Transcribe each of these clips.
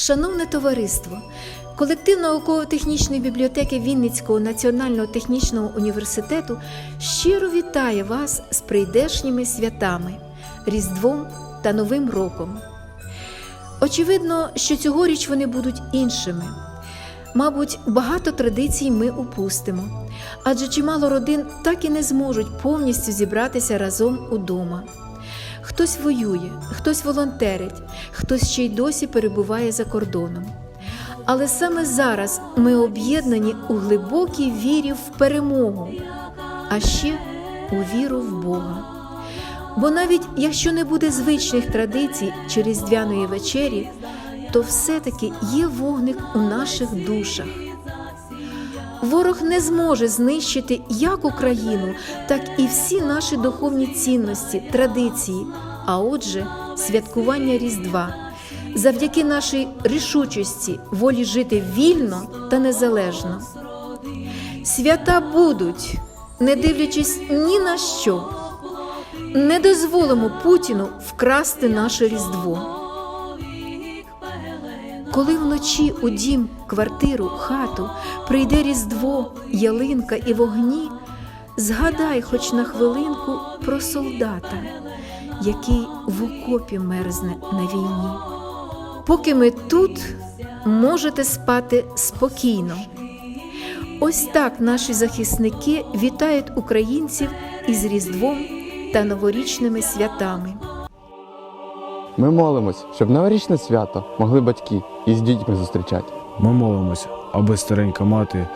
Шановне товариство, колектив науково-технічної бібліотеки Вінницького національного технічного університету щиро вітає вас з прийдешніми святами, Різдвом та Новим роком. Очевидно, що цьогоріч вони будуть іншими. Мабуть, багато традицій ми упустимо, адже чимало родин так і не зможуть повністю зібратися разом удома. Хтось воює, хтось волонтерить, хтось ще й досі перебуває за кордоном. Але саме зараз ми об'єднані у глибокій вірі в перемогу, а ще у віру в Бога. Бо навіть якщо не буде звичних традицій чи різдвяної вечері, то все-таки є вогник у наших душах. Ворог не зможе знищити як Україну, так і всі наші духовні цінності, традиції, а отже, святкування Різдва, завдяки нашій рішучості, волі жити вільно та незалежно. Свята будуть, не дивлячись ні на що. Не дозволимо Путіну вкрасти наше Різдво. Коли вночі у дім, квартиру, хату прийде Різдво, ялинка і вогні, згадай хоч на хвилинку про солдата, який в окопі мерзне на війні. Поки ми тут можете спати спокійно. Ось так наші захисники вітають українців із Різдвом та новорічними святами. Ми молимось, щоб новорічне свято могли батьки із дітьми зустрічати. Ми молимось, аби старенька мати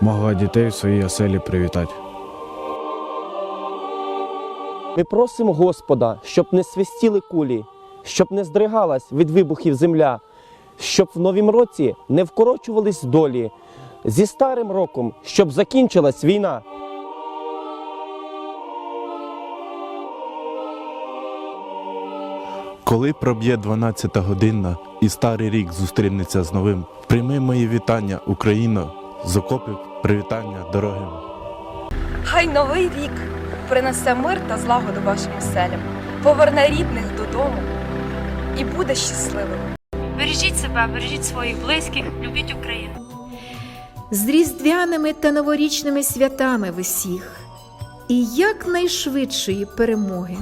могла дітей в своїй оселі привітати. Ми просимо Господа, щоб не свистіли кулі, щоб не здригалась від вибухів земля, щоб в новім році не вкорочувались долі. Зі старим роком, щоб закінчилась війна. Коли проб'є 12 година і старий рік зустрінеться з новим, прийми мої вітання, Україно, з окопів привітання дорогим. Хай новий рік принесе мир та злагоду вашим оселям, поверне рідних додому і буде щасливим. Бережіть себе, бережіть своїх близьких, любіть Україну. з різдвяними та новорічними святами в усіх і якнайшвидшої перемоги.